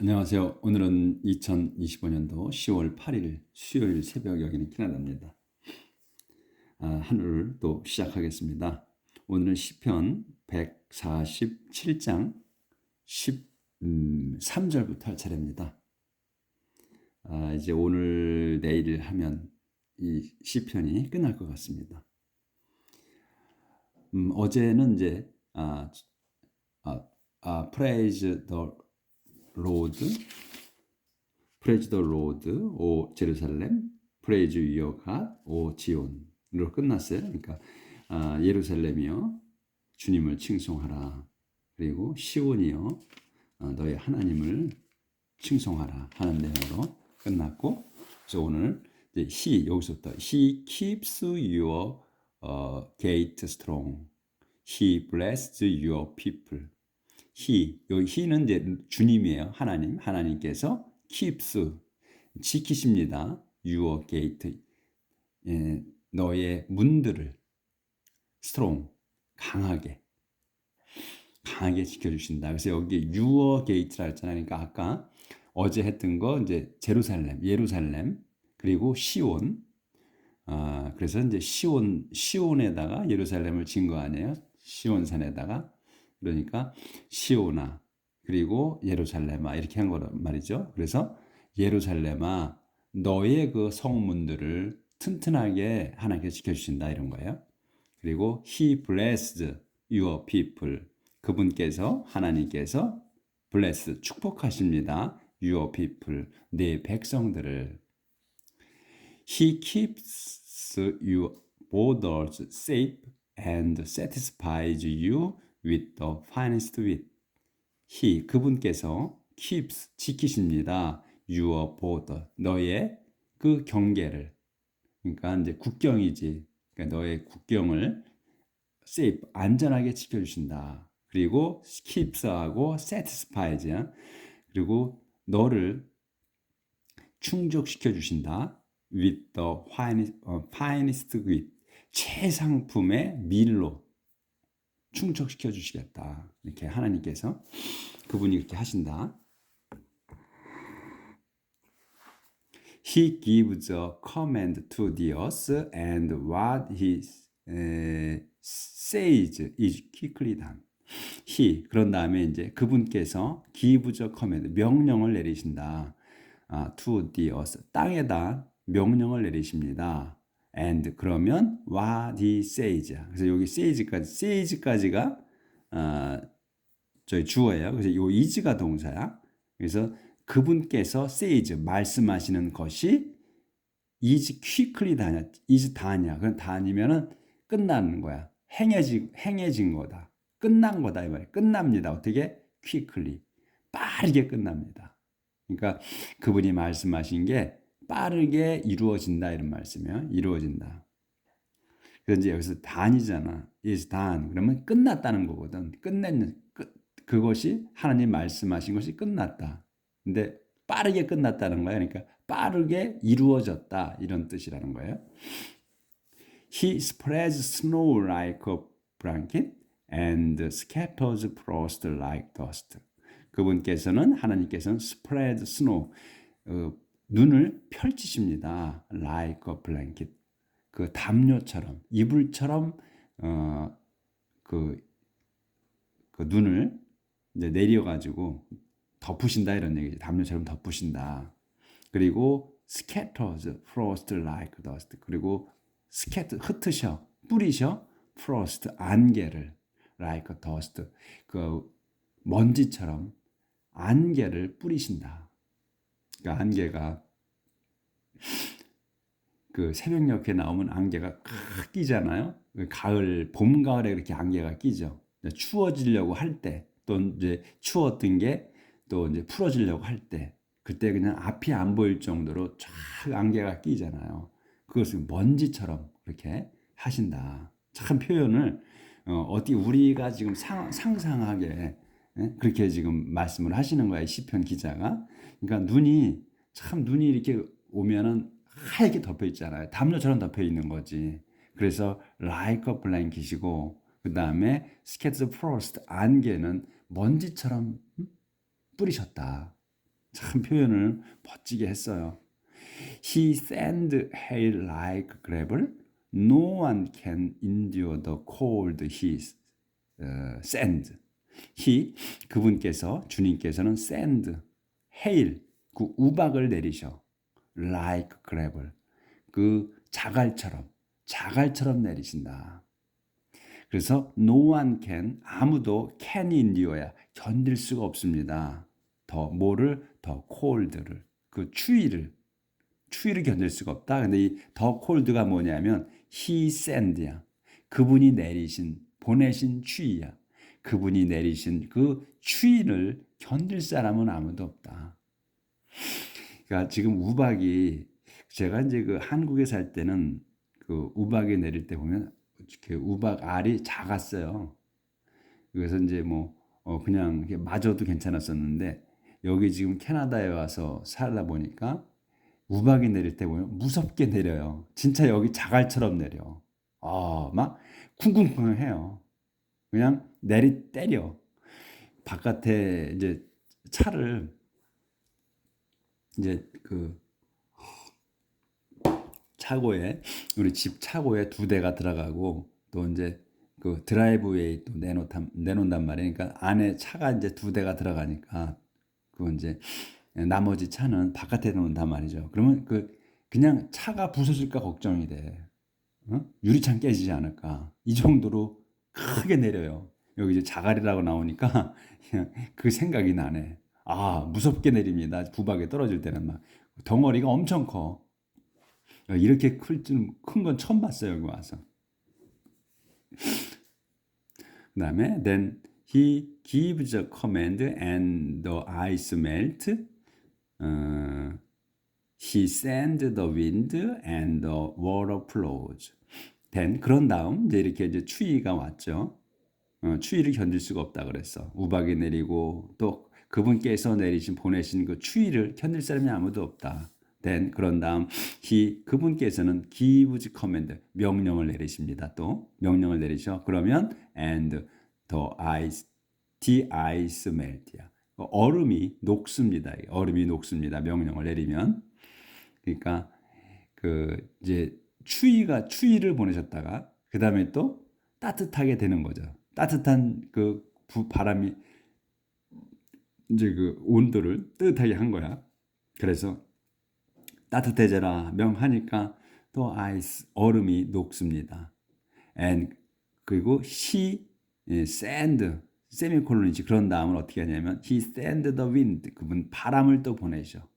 안녕하세요. 오늘은 2025년도 10월 8일 수요일 새벽 여기는 캐나다입니다. 아, 하루를 또 시작하겠습니다. 오늘은 시편 147장 13절부터 할 차례입니다. 아, 이제 오늘 내일 하면 이 시편이 끝날 것 같습니다. 음, 어제는 이제 아, 아, 아, praise the 로드, 프레즈 더 로드, 오 제루살렘, 프레즈 유어 갓, 오 지온으로 끝났어요. 그러니까 아, 예루살렘이여 주님을 칭송하라. 그리고 시온이여 아, 너의 하나님을 칭송하라 하는 내용으로 끝났고 그래서 오늘 이제 he 여기서부터 he keeps your uh, gate strong. He blesses your people. He 여기 he는 이제 주님이에요. 하나님 하나님께서 keeps 지키십니다. your gate 예, 너의 문들을 strong 강하게 강하게 지켜주신다. 그래서 여기 your gate라 했잖아요. 그러니까 아까 어제 했던 거 이제 제루살렘, 예루살렘 그리고 시온 아, 그래서 이제 시온 시온에다가 예루살렘을 진 거 아니에요? 시온산에다가 그러니까 시오나 그리고 예루살렘아 이렇게 한 거란 말이죠. 그래서 예루살렘아 너의 그 성문들을 튼튼하게 하나님께서 지켜주신다 이런 거예요. 그리고 He blessed your people 그분께서 하나님께서 bless 축복하십니다. your people 내 백성들을 He keeps your borders safe and satisfies you with the finest wit. He 그분께서 keeps 지키십니다. your border 너의 그 경계를 그러니까 이제 국경이지. 그러니까 너의 국경을 safe 안전하게 지켜주신다. 그리고 keeps하고 satisfies 그리고 너를 충족시켜 주신다. with the finest, uh, finest wit 최상품의 밀로 충족시켜 주시겠다. 이렇게 하나님께서 그분이 이렇게 하신다. He gives a command to the earth and what he says is quickly done. He 그런 다음에 이제 그분께서 gives a command 명령을 내리신다. 아, to the earth 땅에다 명령을 내리십니다. And 그러면 what he says. 그래서 여기 says까지 says까지가 어, 저희 주어예요. 그래서 이 is가 동사야. 그래서 그분께서 says 말씀하시는 것이 is quickly 다냐, is 다냐. 그건 다니면은 끝나는 거야. 행해지 행해진 거다. 끝난 거다 이 말이야. 끝납니다. 어떻게? quickly 빠르게 끝납니다. 그러니까 그분이 말씀하신 게 빠르게 이루어진다 이런 말씀이에요. 이루어진다. 그래서 여기서 단이잖아. is done. 그러면 끝났다는 거거든. 끝냈는 끝, 그것이 하나님 말씀하신 것이 끝났다. 근데 빠르게 끝났다는 거야. 그러니까 빠르게 이루어졌다 이런 뜻이라는 거예요. He spreads snow like a blanket and scatters frost like dust. 그분께서는 하나님께서는 spread snow 어, 눈을 펼치십니다. like a blanket. 그 담요처럼 이불처럼 어, 그, 그 눈을 이제 내려가지고 덮으신다 이런 얘기죠. 담요처럼 덮으신다. 그리고 scatters frost like dust. 그리고 scatter 흩으셔 뿌리셔 frost 안개를 like dust 그 먼지처럼 안개를 뿌리신다. 그 안개가 그 새벽녘에 나오면 안개가 칵 끼잖아요. 그 가을, 봄, 가을에 그렇게 안개가 끼죠. 추워지려고 할 때, 또 이제 추웠던 게 또 이제 풀어지려고 할 때, 그때 그냥 앞이 안 보일 정도로 쫙 안개가 끼잖아요. 그것을 먼지처럼 그렇게 하신다. 참 표현을 어, 디 우리가 지금 상, 상상하게 예? 그렇게 지금 말씀을 하시는 거예요. 시편 기자가. 그러니까 눈이 참 눈이 이렇게 오면은 하얗게 덮여 있잖아요. 담요처럼 덮여 있는 거지. 그래서 a blanket이고 그 다음에 scatter frost 안개는 먼지처럼 뿌리셨다. 참 표현을 멋지게 했어요. He send hail like gravel. No one can endure the cold he uh, send. He 그분께서 주님께서는 send hail 그 우박을 내리셔. like gravel 그 자갈처럼 자갈처럼 내리신다. 그래서 no one can 아무도 can endure 견딜 수가 없습니다. 더 뭐를 더 cold를 그 추위를 추위를 견딜 수가 없다. 근데 이더 콜드가 뭐냐면 he send야. 그분이 내리신 보내신 추위야. 그분이 내리신 그 추위를 견딜 사람은 아무도 없다. 그러니까 지금 우박이 제가 이제 그 한국에 살 때는 그 우박이 내릴 때 보면 이렇게 우박 알이 작았어요. 그래서 이제 뭐 어 그냥 맞아도 괜찮았었는데 여기 지금 캐나다에 와서 살다 보니까 우박이 내릴 때 보면 무섭게 내려요. 진짜 여기 자갈처럼 내려. 아, 막 쿵쿵쿵 해요. 그냥 내리 때려. 바깥에 이제 차를 이제 그 차고에 우리 집 차고에 두 대가 들어가고 또 이제 그 드라이브웨이 또 내놓단 내놓는단 말이에요. 그러니까 안에 차가 이제 두 대가 들어가니까 그 이제 나머지 차는 바깥에 놓는단 말이죠. 그러면 그 그냥 차가 부서질까 걱정이 돼. 어? 유리창 깨지지 않을까. 이 정도로 크게 내려요. 여기 이제 자갈이라고 나오니까 그 생각이 나네. 아, 무섭게 내립니다. 부박에 떨어질 때는 막 덩어리가 엄청 커. 이렇게 큰건 처음 봤어요, 여기 와서. 그 다음에 then he gives a command and the ice melt. 어, he sends the wind and the water flows. then 그런 다음 이제 이렇게 이제 추위가 왔죠. 어, 추위를 견딜 수가 없다 그랬어. 우박이 내리고 또 그분께서 내리신 보내신 그 추위를 견딜 사람이 아무도 없다. then 그런 다음 he 그분께서는 gives command 명령을 내리십니다. 또 명령을 내리셔. 그러면 and the ice the ice melt야. 얼음이 녹습니다. 얼음이 녹습니다. 명령을 내리면 그러니까 그 이제 추위가 추위를 보내셨다가 그 다음에 또 따뜻하게 되는 거죠. 따뜻한 그 바람이 이제 그 온도를 뜨뜻하게 한 거야. 그래서 따뜻해져라 명하니까 또 아이스 얼음이 녹습니다. and 그리고 she send 세미콜론이지 그런 다음은 어떻게 하냐면 he send the wind 그분 바람을 또 보내셔.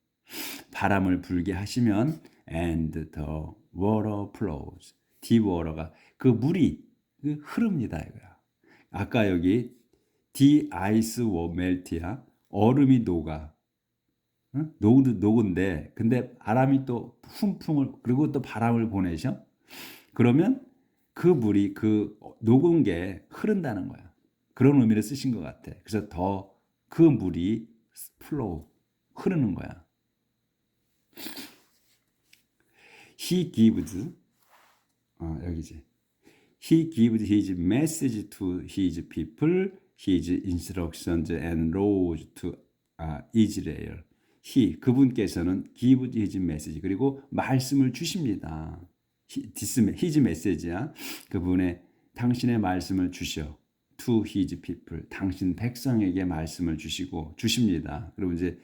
바람을 불게 하시면 and the water flows. deep water가 그 물이 그 흐릅니다 이거야. 아까 여기 the ice will melt야. 얼음이 녹아. 응? 녹, 녹은데 근데 바람이 또 훈풍을 그리고 또 바람을 보내셔. 그러면 그 물이 그 녹은 게 흐른다는 거야. 그런 의미를 쓰신 것 같아. 그래서 더 그 물이 플로우 흐르는 거야. He gives 어, 여기지. He gives his message to his people, his instructions and laws to uh, Israel. He 그분께서는 give his message 그리고 말씀을 주십니다. his, message야. 그분의 당신의 말씀을 주셔. to his people 당신 백성에게 말씀을 주시고 주십니다. 그리고 이제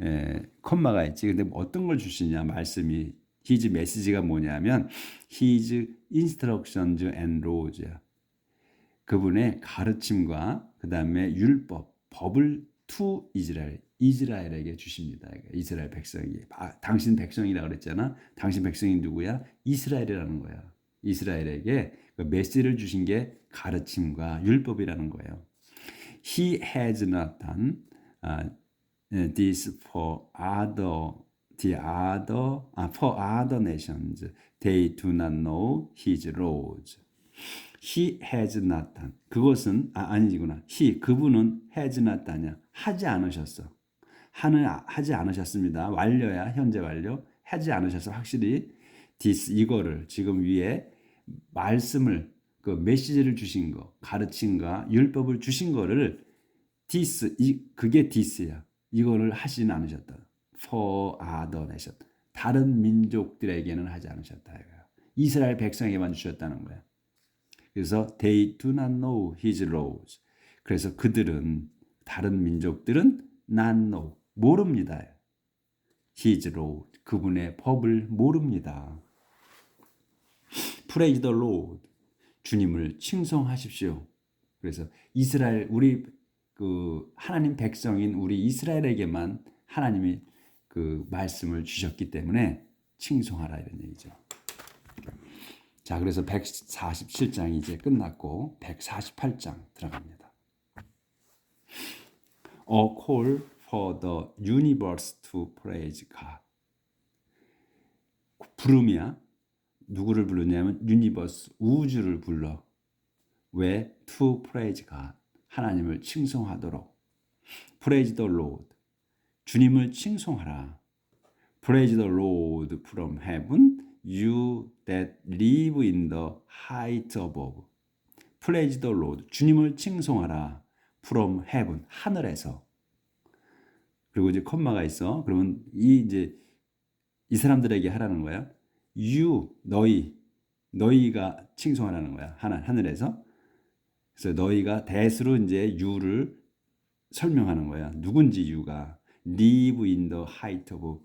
에, 콤마가 있지. 근데 어떤 걸 주시냐 말씀이 his message가 뭐냐면 his instructions and laws야. 그분의 가르침과 그 다음에 율법, 법을 to 이스라엘, 이스라엘에게 주십니다. 이스라엘 백성이. 아, 당신 백성이라 그랬잖아. 당신 백성이 누구야? 이스라엘이라는 거야. 이스라엘에게 그 메시지를 주신 게 가르침과 율법이라는 거예요. He has not done uh, this for other the other uh, for other nations. They do not know his laws. He has not done. 그것은 아, 아니구나. He 그분은 has not done야. 하지 않으셨어. 하는 하지 않으셨습니다. 완료야. 현재 완료. 하지 않으셔서 확실히 this 이거를 지금 위에 말씀을 그 메시지를 주신 거, 가르침과 율법을 주신 거를 디스 이 그게 디스야. 이거를 하시진 않으셨다. For nation. 다른 민족들에게는 하지 않으셨다. 이거야. 이스라엘 백성에게만 주셨다는 거야. 그래서 they do not know his laws. 그래서 그들은 다른 민족들은 not know 모릅니다. his law 그분의 법을 모릅니다. Praise the Lord. 주님을 칭송하십시오. 그래서 이스라엘 우리 그 하나님 백성인 우리 이스라엘에게만 하나님이 그 말씀을 주셨기 때문에 칭송하라 이런 얘기죠. 자, 그래서 147장이 이제 끝났고 148장 들어갑니다. A call for the universe to praise God. 부름이야. 누구를 부르냐면 유니버스 우주를 불러. 왜? To praise God. 하나님을 칭송하도록. Praise the Lord. 주님을 칭송하라. Praise the Lord from heaven, you that live in the height above. Praise the Lord. 주님을 칭송하라. From heaven. 하늘에서. 그리고 이제 콤마가 있어. 그러면 이 이제 이 사람들에게 하라는 거야. you 너희 너희가 칭송하라는 거야. 하나 하늘에서. 그래서 너희가 대수로 이제 you를 설명하는 거야. 누군지 you가 live in the height of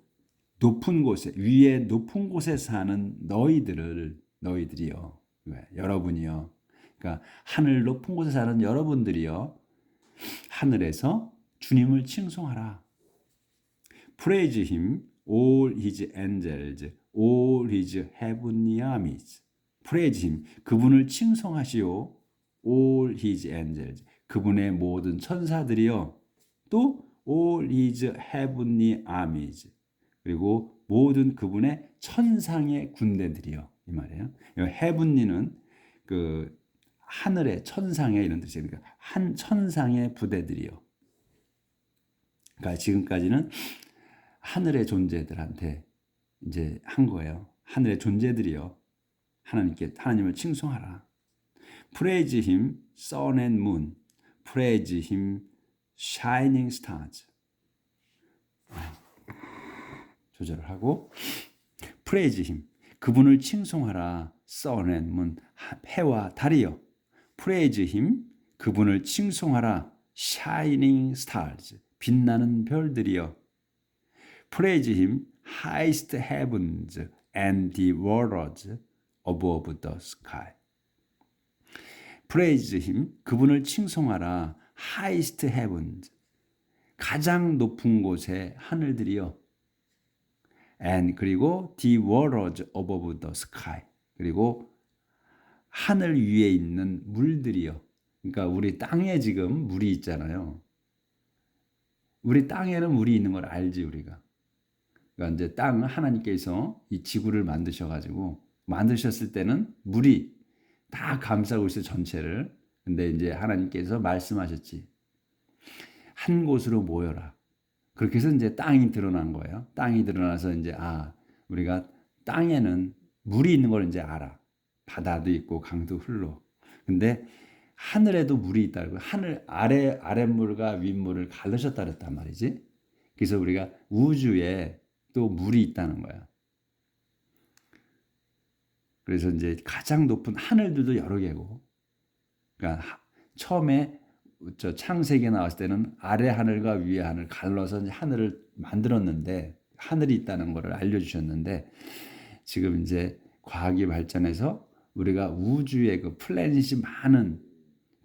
높은 곳에 위에 높은 곳에 사는 너희들을 너희들이요. 왜? 여러분이요. 그러니까 하늘 높은 곳에 사는 여러분들이요. 하늘에서 주님을 칭송하라. Praise him, all his angels, all his heavenly armies. Praise him. 그분을 칭송하시오. all his angels. 그분의 모든 천사들이요. 또 all his heavenly armies. 그리고 모든 그분의 천상의 군대들이요. 이 말이에요. heavenly는 그 하늘의 천상의 이런 뜻이에요. 그러니까 한 천상의 부대들이요. 그러니까 지금까지는 하늘의 존재들한테 이제 한 거예요. 하늘의 존재들이요. 하나님께 하나님을 칭송하라. Praise him, sun and moon. Praise him, shining stars. 조절을 하고 Praise him. 그분을 칭송하라. moon. 해와 달이요. Praise him. 그분을 칭송하라. shining stars. 빛나는 별들이요. Praise him, highest heavens and the waters above the sky. Praise him, 그분을 칭송하라. Highest heavens, 가장 높은 곳의 하늘들이요. and 그리고 the waters above the sky. 그리고 하늘 위에 있는 물들이요. 그러니까 우리 땅에 지금 물이 있잖아요. 우리 땅에는 물이 있는 걸 알지 우리가. 그러니까 이제 땅은 하나님께서 이 지구를 만드셔 가지고 만드셨을 때는 물이 다 감싸고 있어 전체를. 근데 이제 하나님께서 말씀하셨지. 한 곳으로 모여라. 그렇게 해서 이제 땅이 드러난 거예요. 땅이 드러나서 이제 아 우리가 땅에는 물이 있는 걸 이제 알아. 바다도 있고 강도 흘러. 근데 하늘에도 물이 있다고 하늘 아래 아랫물과 윗물을 갈르셨다 그랬단 말이지. 그래서 우리가 우주에 또 물이 있다는 거야. 그래서 이제 가장 높은 하늘들도 여러 개고. 그러니까 처음에 저 창세기에 나왔을 때는 아래 하늘과 위에 하늘 갈라서 이제 하늘을 만들었는데 하늘이 있다는 것을 알려주셨는데 지금 이제 과학이 발전해서 우리가 우주의 그 플래닛이 많은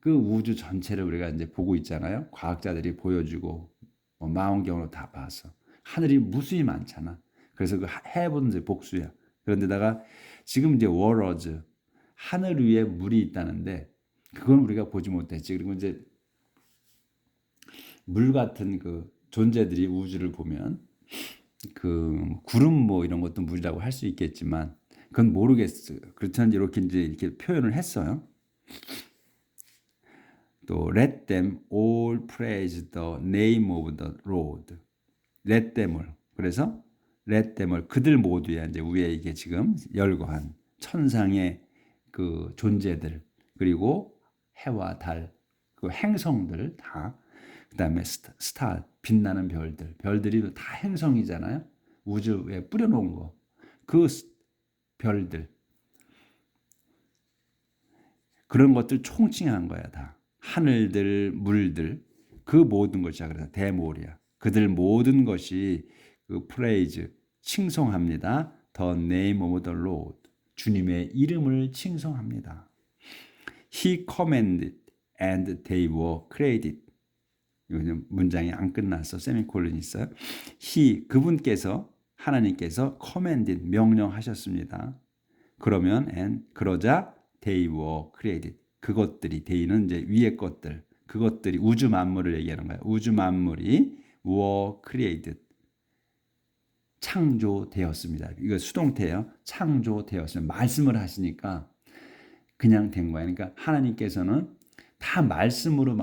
그 우주 전체를 우리가 이제 보고 있잖아요. 과학자들이 보여주고 뭐 망원경으로 다 봐서 하늘이 무수히 많잖아. 그래서 그 해븐즈 복수야. 그런데다가 지금 이제 워러즈 하늘 위에 물이 있다는데 그건 우리가 보지 못했지. 그리고 이제 물 같은 그 존재들이 우주를 보면 그 구름 뭐 이런 것도 물이라고 할 수 있겠지만 그건 모르겠어요. 그렇지만 이렇게 이제 이렇게 표현을 했어요. 또 let them all praise the name of the Lord. let them을 그래서 let them을 그들 모두야 이제 위에 이게 지금 열거한 천상의 그 존재들 그리고 해와 달 그 행성들 다 그 다음에 스타, 스타 빛나는 별들. 별들이 다 행성이잖아요. 우주에 뿌려놓은 거. 그 별들. 그런 것들 총칭한 거야 다. 하늘들, 물들 그 모든 것이야. 그래서 대모리야. 그들 모든 것이 그 프레이즈 칭송합니다. The name of the Lord. 주님의 이름을 칭송합니다. He commanded and they were created. 이거는 문장이 안 끝났어. 세미콜론이 있어요. He 그분께서 하나님께서 commanded 명령하셨습니다. 그러면 and 그러자 they were created. 그것들이 they는 이제 위의 것들. 그것들이 우주 만물을 얘기하는 거예요. 우주 만물이 were created. 창조되었습니다. 이거 수동태예요. 창조되었습니다. 말씀을 하시니까 그냥 된 거예요. 그러니까 하나님께서는 다 말씀으로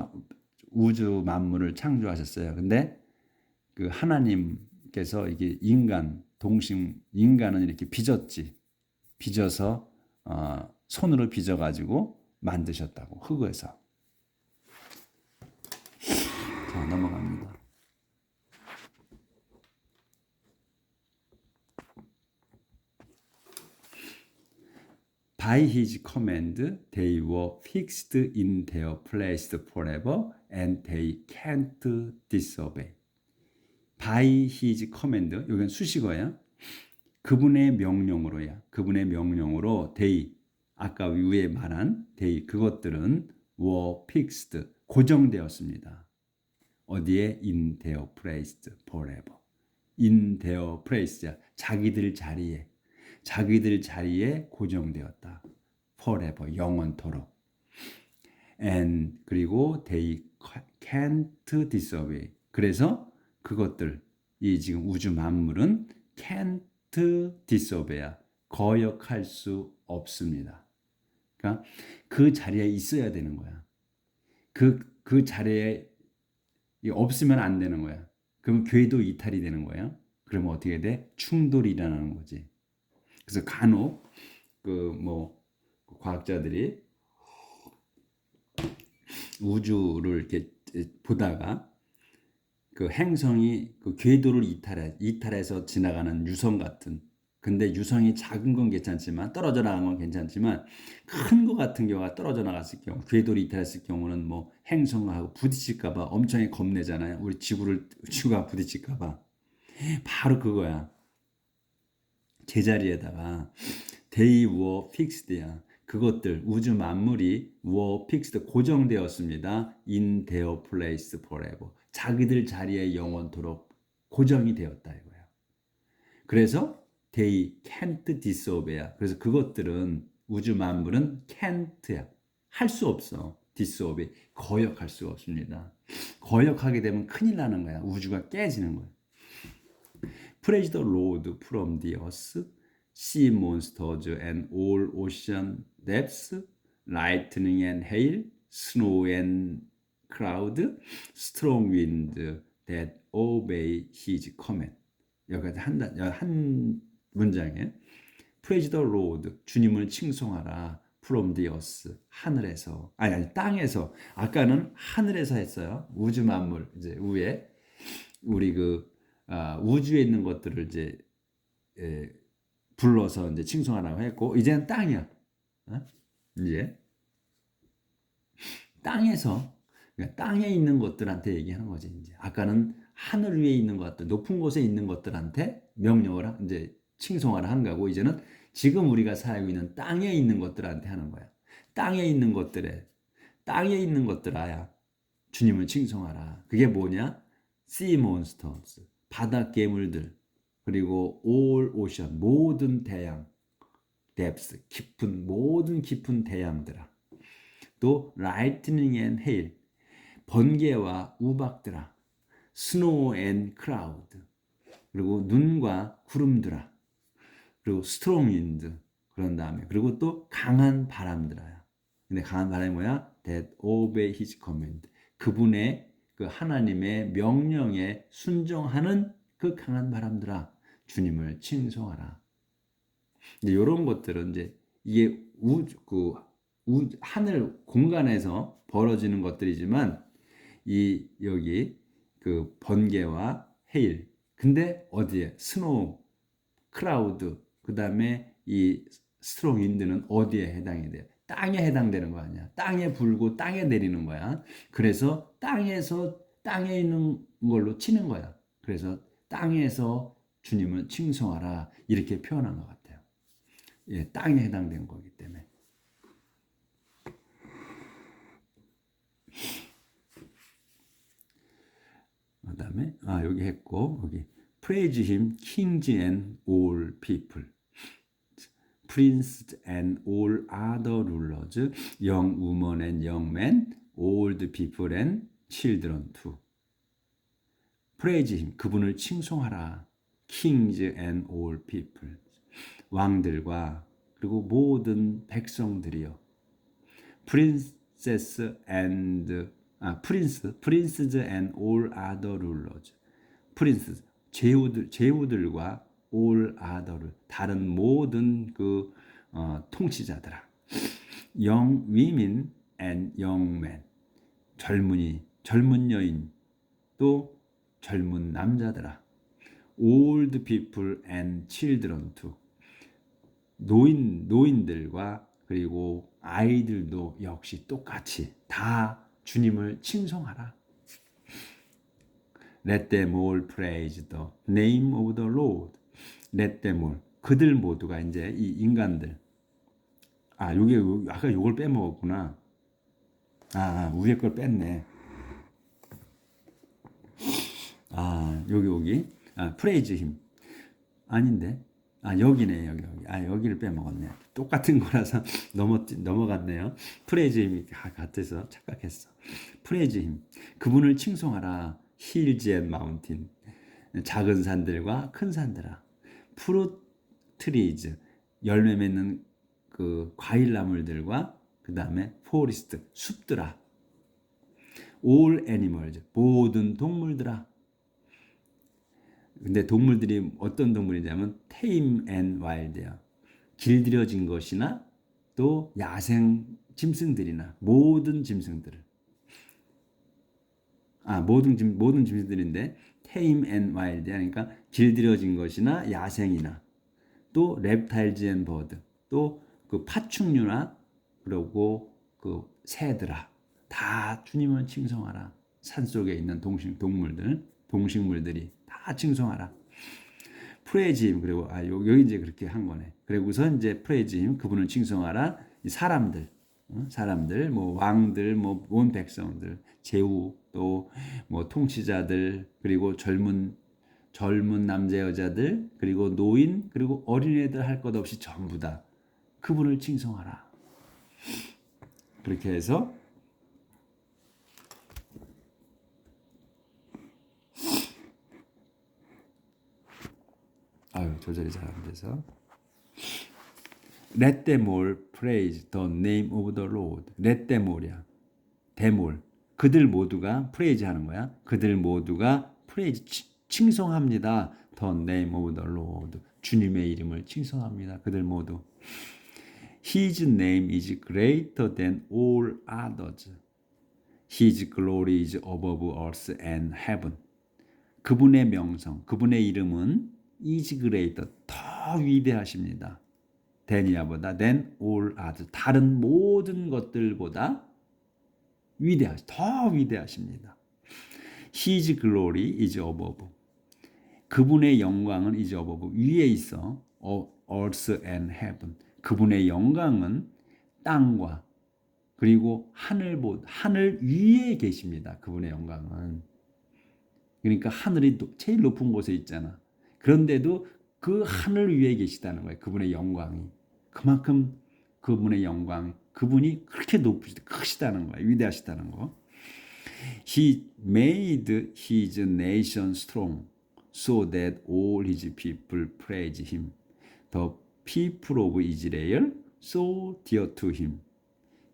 우주 만물을 창조하셨어요. 근데 그 하나님께서 이게 인간 동심 인간은 이렇게 빚었지. 빚어서 어, 손으로 빚어 가지고 만드셨다고 흙에서. 자, 넘어갑니다. By his command, they were fixed in their place forever, and they can't disobey. By his command, 여기는 수식어야. 그분의 명령으로야. 그분의 명령으로 they, 아까 위에 말한 they, 그것들은 were fixed, 고정되었습니다. 어디에? in their place forever. in their place, 자기들 자리에. 자기들 자리에 고정되었다. forever 영원토록. and 그리고 they can't disobey. 그래서 그것들 이 지금 우주 만물은 can't disobey야. 거역할 수 없습니다. 그러니까 그 자리에 있어야 되는 거야. 그, 그 자리에 없으면 안 되는 거야. 그럼 궤도 이탈이 되는 거예요. 그러면 어떻게 돼? 충돌이 일어나는 거지. 그래서 간혹 그 뭐 과학자들이 우주를 이렇게 보다가 그 행성이 그 궤도를 이탈해 이탈해서 지나가는 유성 같은 근데 유성이 작은 건 괜찮지만 떨어져 나간 건 괜찮지만 큰 거 같은 경우가 떨어져 나갔을 경우 궤도를 이탈했을 경우는 뭐 행성하고 부딪힐까봐 엄청 겁내잖아요. 우리 지구를 지구가 부딪힐까봐 바로 그거야. 제자리에다가 they were fixed야. 그것들 우주 만물이 were fixed 고정되었습니다. in their place forever. 자기들 자리에 영원토록 고정이 되었다 이거야. 그래서 they can't disobey야. 그래서 그것들은 우주 만물은 can't야. 할 수 없어. disobey. 거역할 수가 없습니다. 거역하게 되면 큰일 나는 거야. 우주가 깨지는 거야. Praise the Lord from the earth, sea monsters and all ocean depths, lightning and hail, snow and cloud, strong wind that obey his command. 여기까지 한, 한 문장에 Praise the Lord, 주님을 칭송하라. From the earth, 하늘에서 아니 아니 땅에서 아까는 하늘에서 했어요. 우주 만물 이제 위에 우리 그 아, 우주에 있는 것들을 이제 예, 불러서 이제 칭송하라고 했고 이제는 땅이야. 어? 이제 땅에서 그러니까 땅에 있는 것들한테 얘기하는 거지 이제 아까는 하늘 위에 있는 것들 높은 곳에 있는 것들한테 명령을 이제 칭송하라 한 거고 이제는 지금 우리가 살고 있는 땅에 있는 것들한테 하는 거야. 땅에 있는 것들에 땅에 있는 것들아야 주님을 칭송하라. 그게 뭐냐? sea monsters. 바다 괴물들 그리고 all ocean 모든 대양 depths 깊은 모든 깊은 대양들아. 또 lightning and hail 번개와 우박들아. snow and cloud 그리고 눈과 구름들아. 그리고 strong wind 그런 다음에. 그리고 또 강한 바람들아야. 근데 강한 바람이 뭐야? that obey his command. 그분의 그 하나님의 명령에 순종하는 그 강한 바람들아 주님을 칭송하라. 이제 이런 것들은 이제 이게 우주 그 우, 하늘 공간에서 벌어지는 것들이지만 이 여기 그 번개와 헤일. 근데 어디에 스노우, 크라우드, 그다음에 이 스트롱 윈드는 어디에 해당이 돼요? 땅에 해당되는 거 아니야. 땅에 불고 땅에 내리는 거야. 그래서 땅에서 땅에 있는 걸로 치는 거야. 그래서 땅에서 주님을 칭송하라 이렇게 표현한 것 같아요. 예, 땅에 해당된 거기 때문에. 그다음에 아 여기 했고 여기 praise him kings and all people princes and all other rulers young women and young men old people and children too praise him 그분을 칭송하라 kings and all people 왕들과 그리고 모든 백성들이요 princess and 아, 프린스, princes and all other rulers. 프린스, 제후들, 제후들과 all other, 다른 모든 그 어, 통치자들아. women and young men. 젊은이, 젊은 여인, 또 젊은 남자들아. old people and children too. 노인, 노인들과 그리고 아이들도 역시 똑같이 다 주님을 칭송하라. Let them all praise the name of the Lord. All. 그들 모두가 이제 이 인간들. 아, 요게 아까 요걸 빼먹었구나. 아, 위에 걸 뺐네. 아, 여기 여기. 아, praise him. 아닌데. 아, 여기네, 여기, 여기. 아, 여기를 빼먹었네. 똑같은 거라서 넘어, 넘어갔네요. 프레이즈 힘이 같아서 착각했어. 프레이즈 힘. 그분을 칭송하라. 힐즈 앤 마운틴. 작은 산들과 큰 산들아. 프루 트리즈. 열매 맺는 그 과일 나물들과 그 다음에 포리스트. 숲들아. all animals. 모든 동물들아. 근데 동물들이 어떤 동물이냐면 테임 앤 와일드야. 길들여진 것이나 또 야생 짐승들이나 모든 짐승들을 아 모든 짐 모든 짐승들인데 테임 앤 와일드 그러니까 길들여진 것이나 야생이나 또 랩타일즈 앤 버드 또 그 파충류나 그리고 그 새들아 다 주님을 칭송하라 산속에 있는 동식 동물들 동식물들이 다 칭송하라. 프레이즈임 그리고 아 여기 이제 그렇게 한 거네. 그리고서 이제 프레이즈임 그분을 칭송하라. 사람들 어? 사람들 뭐 왕들 뭐 온 백성들 제후 또 뭐 통치자들 그리고 젊은 젊은 남자 여자들 그리고 노인 그리고 어린애들 할 것 없이 전부 다 그분을 칭송하라. 그렇게 해서 아유 조절이 잘 안 돼서 Let them all praise the name of the Lord. Let them all이야. all. 그들 모두가 praise 하는 거야. 그들 모두가 praise 칭송합니다. The name of the Lord. 주님의 이름을 칭송합니다. 그들 모두. His name is greater than all others. His glory is above earth and heaven. 그분의 명성, 그분의 이름은 is greater, 더 위대하십니다. 데니아보다 than all others, 다른 모든 것들보다 위대하, 더 위대하십니다. His glory is above. 그분의 영광은 is above, 위에 있어. earth and heaven. 그분의 영광은 땅과 그리고 하늘 하늘 위에 계십니다. 그분의 영광은. 그러니까 하늘이 제일 높은 곳에 있잖아. 그런데도 그 하늘 위에 계시다는 거예요. 그분의 영광이. 그만큼 그분의 영광, 그분이 그렇게 높으시다, 크시다는 거예요. 위대하시다는 거. He made his nation strong so that all his people praise him. The people of Israel so dear to him.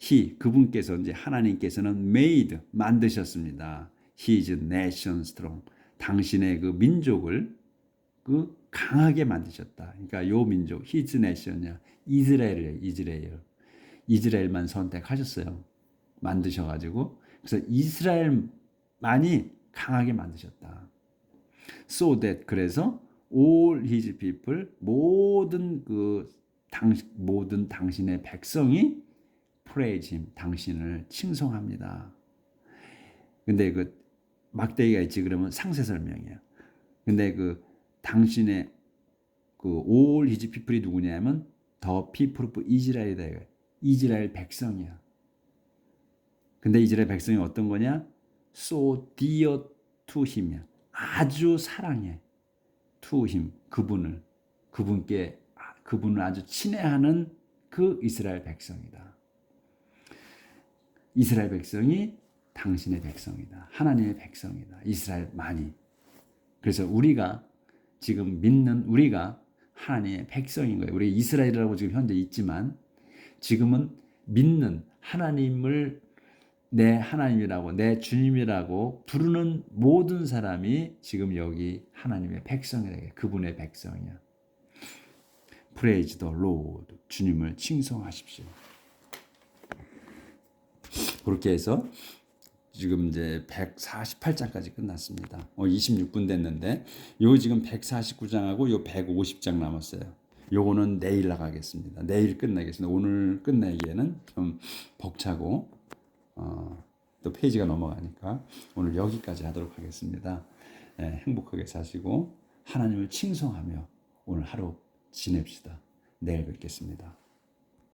He 그분께서 이제 하나님께서는 made 만드셨습니다. His nation strong. 당신의 그 민족을 그 강하게 만드셨다. 그러니까 요 민족 히즈 네션이야. 이스라엘이에요. 이스라엘. 이스라엘만 선택하셨어요. 만드셔 가지고 그래서 이스라엘 많이 강하게 만드셨다. So that 그래서 all his people 모든 그 당, 모든 당신의 백성이 praise him 당신을 칭송합니다. 근데 그 막대기가 있지 그러면 상세 설명이에요. 근데 그 당신의 그 all his people이 누구냐면 더 of Israel이다. 이거예요. 이스라엘 백성이야. 근데 이스라엘 백성이 어떤 거냐? so dear to him이야. 아주 사랑해. to him 그분을 그분께 아, 그분을 아주 친애하는 그 이스라엘 백성이다. 이스라엘 백성이 당신의 백성이다. 하나님의 백성이다. 이스라엘만이. 그래서 우리가 지금 믿는 우리가 하나님의 백성인 거예요. 우리 이스라엘이라고 지금 현재 있지만 지금은 믿는 하나님을 내 하나님이라고 내 주님이라고 부르는 모든 사람이 지금 여기 하나님의 백성이라 그분의 백성이야. Praise the Lord. 주님을 칭송하십시오. 그렇게 해서 지금 이제 148장까지 끝났습니다. 어, 26분 됐는데 요 지금 149장하고 요 150장 남았어요. 요거는 내일 나가겠습니다. 내일 끝내겠습니다. 오늘 끝내기에는 좀 벅차고 어, 또 페이지가 넘어가니까 오늘 여기까지 하도록 하겠습니다. 예, 행복하게 사시고 하나님을 칭송하며 오늘 하루 지냅시다. 내일 뵙겠습니다.